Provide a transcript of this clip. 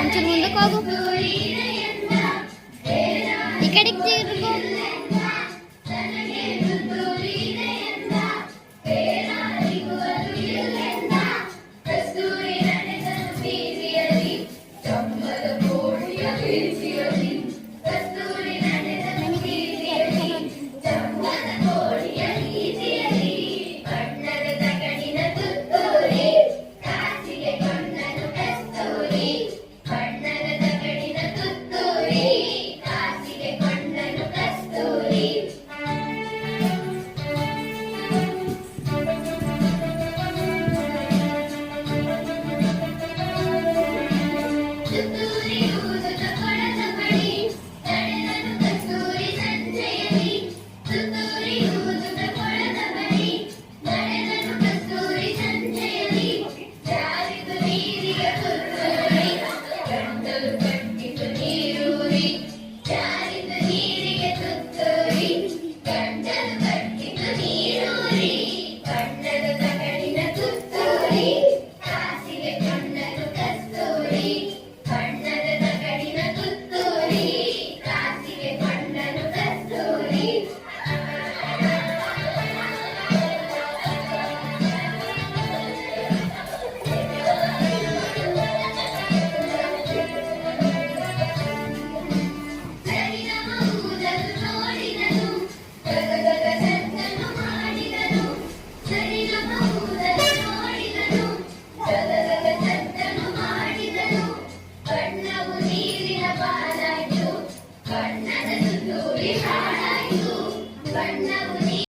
కొంచెం ముందుకోకు ఇక్కడికి చేరుకో Krishna.